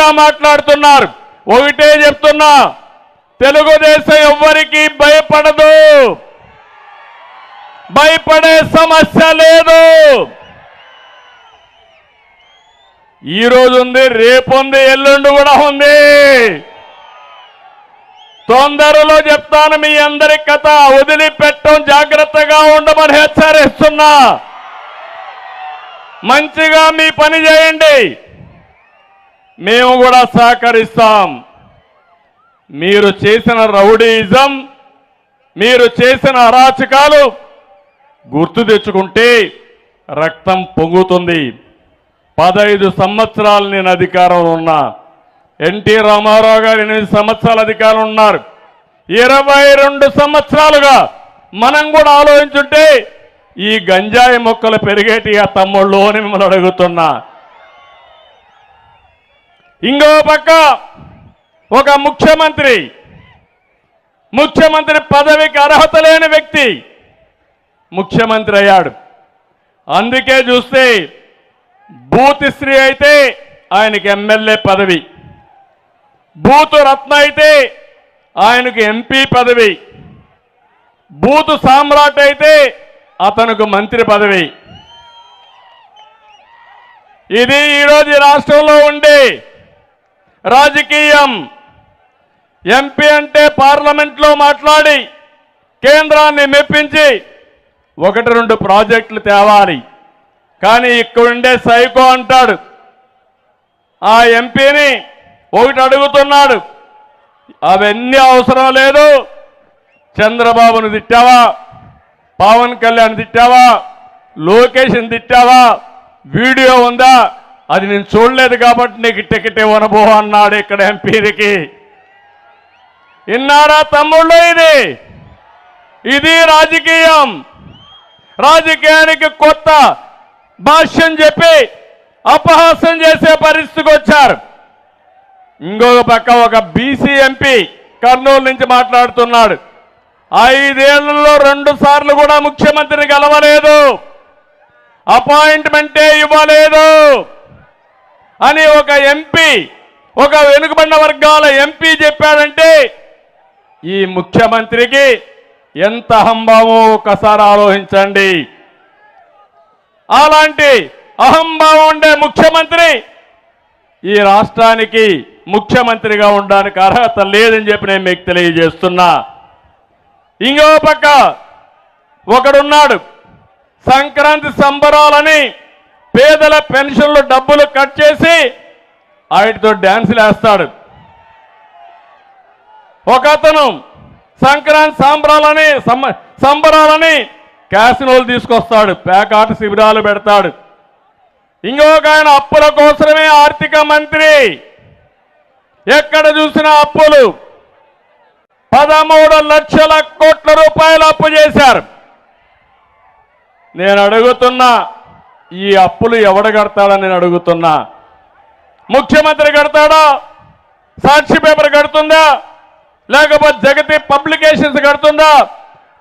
గా మాట్లాడుతున్నారు. ఒకటే చెప్తున్నా తెలుగుదేశం ఎవ్వరికి భయపడదు. భయపడే సమస్య లేదు. ఈ ఉంది రేపు ఉంది ఎల్లుండి కూడా ఉంది. తొందరలో చెప్తాను మీ అందరి కథ వదిలిపెట్టం జాగ్రత్తగా ఉండమని హెచ్చరిస్తున్నా. మంచిగా మీ పని చేయండి. మేము కూడా సహకరిస్తాం. మీరు చేసిన రౌడీయిజం మీరు చేసిన అరాచకాలు గుర్తు తెచ్చుకుంటే రక్తం పొంగుతుంది. పదహైదు సంవత్సరాలు నేను అధికారంలో ఉన్నా. ఎన్టీ రామారావు గారు ఎనిమిది సంవత్సరాల అధికారం ఉన్నారు. ఇరవై రెండు సంవత్సరాలుగా మనం కూడా ఆలోచించుంటే ఈ గంజాయి మొక్కలు పెరిగేటి ఆ తమ్ముళ్ళు అని మిమ్మల్ని అడుగుతున్నా. ఇంకో పక్క ఒక ముఖ్యమంత్రి ముఖ్యమంత్రి పదవికి అర్హత లేని వ్యక్తి ముఖ్యమంత్రి అయ్యాడు. అందుకే చూస్తే బూత్ స్త్రీ అయితే ఆయనకి ఎమ్మెల్యే పదవి బూతు రత్న అయితే ఆయనకు ఎంపీ పదవి బూతు సామ్రాట్ అయితే అతనికి మంత్రి పదవి. ఇది ఈరోజు రాష్ట్రంలో ఉండే రాజకీయం. ఎంపీ అంటే పార్లమెంట్లో మాట్లాడి కేంద్రాన్ని మెప్పించి ఒకటి రెండు ప్రాజెక్టులు తేవాలి. కానీ ఇక్కడుండే సైకో అంటాడు. ఆ ఎంపీని ఒకటి అడుగుతున్నాడు. అవన్నీ అవసరం లేదు. చంద్రబాబును తిట్టావా? పవన్ కళ్యాణ్ తిట్టావా? లోకేష్ని తిట్టావా? వీడియో ఉందా? అది నేను చూడలేదు కాబట్టి నీకు టికెట్ ఇవ్వనబో అన్నాడు ఇక్కడ ఎంపీలకి. విన్నారా తమ్ముళ్ళు ఇది? ఇది రాజకీయం. రాజకీయానికి కొత్త భాష్యం చెప్పి అపహాస్యం చేసే పరిస్థితికి వచ్చారు. ఇంకొక పక్క ఒక బీసీ ఎంపీ కర్నూలు నుంచి మాట్లాడుతున్నాడు. ఐదేళ్ళలో రెండు సార్లు కూడా ముఖ్యమంత్రిని కలవలేదు. అపాయింట్మెంటే ఇవ్వలేదు. అని ఒక ఎంపీ ఒక వెనుకబడిన వర్గాల ఎంపీ చెప్పాడంటే ఈ ముఖ్యమంత్రికి ఎంత అహంభావం ఒకసారి ఆలోచించండి. అలాంటి అహంభావం ఉండే ముఖ్యమంత్రి ఈ రాష్ట్రానికి ముఖ్యమంత్రిగా ఉండడానికి అర్హత లేదని చెప్పి నేను మీకు తెలియజేస్తున్నా. ఇంకో పక్క ఒకడున్నాడు సంక్రాంతి సంబరాలని పేదల పెన్షన్లు డబ్బులు కట్ చేసి వాటితో డ్యాన్సులు వేస్తాడు. ఒక అతను సంక్రాంతి సంబరాలని సంబరాలని క్యాసినోలు తీసుకొస్తాడు పేకాట శిబిరాలు పెడతాడు. ఇంకొక ఆయన అప్పుల కోసమే ఆర్థిక మంత్రి. ఎక్కడ చూసినా అప్పులు? పదమూడు లక్షల కోట్ల రూపాయలు అప్పు చేశారు. నేను అడుగుతున్నా ఈ అప్పులు ఎవడు కడతాడని నేను అడుగుతున్నా. ముఖ్యమంత్రి కడతాడా? సాక్షి పేపర్ కడుతుందా? లేకపోతే జగతి పబ్లికేషన్స్ కడుతుందా?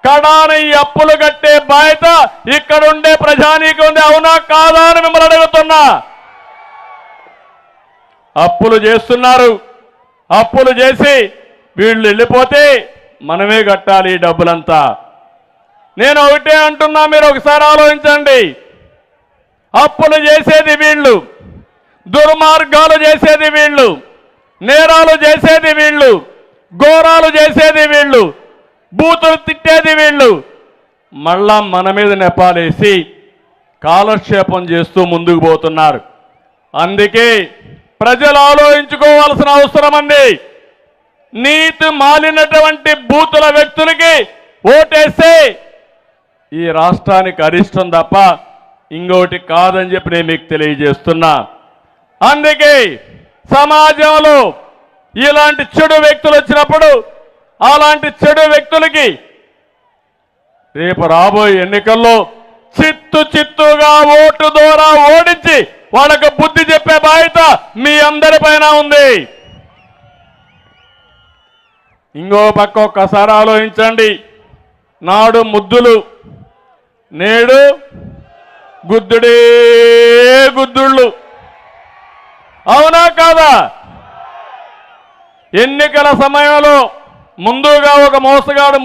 కడాన ఈ అప్పులు కట్టే బాధ్యత ఇక్కడుండే ప్రజానీకి ఉంది అవునా కాదా అని మిమ్మల్ని అడుగుతున్నా. అప్పులు చేస్తున్నారు. అప్పులు చేసి వీళ్ళు వెళ్ళిపోతే మనమే కట్టాలి ఈ డబ్బులంతా. నేను ఒకటే అంటున్నా మీరు ఒకసారి ఆలోచించండి. అప్పులు చేసేది వీళ్ళు. దుర్మార్గాలు చేసేది వీళ్ళు. నేరాలు చేసేది వీళ్ళు. ఘోరాలు చేసేది వీళ్ళు. బూతులు తిట్టేది వీళ్ళు. మళ్ళా మన మీద నెపాలేసి కాలక్షేపం చేస్తూ ముందుకు పోతున్నారు. అందుకే ప్రజలు ఆలోచించుకోవాల్సిన అవసరం ఉంది. నీతి మాలినటువంటి బూతుల వ్యక్తులకి ఓటేస్తే ఈ రాష్ట్రానికి అరిష్టం తప్ప ఇంకోటి కాదని చెప్పి నేను మీకు తెలియజేస్తున్నా. అందుకే సమాజంలో ఇలాంటి చెడు వ్యక్తులు వచ్చినప్పుడు అలాంటి చెడు వ్యక్తులకి రేపు రాబోయే ఎన్నికల్లో చిత్తు చిత్తుగా ఓటు ద్వారా ఓడించి వాళ్ళకు బుద్ధి చెప్పే బాధ్యత మీ అందరి పైన ఉంది. ఇంకో పక్క ఒక్కసారి ఆలోచించండి. నాడు ముద్దులు నేడు గుద్దుడే గుద్దుళ్ళు. అవునా కాదా? ఎన్నికల సమయంలో ముందుగా ఒక మోసగాడు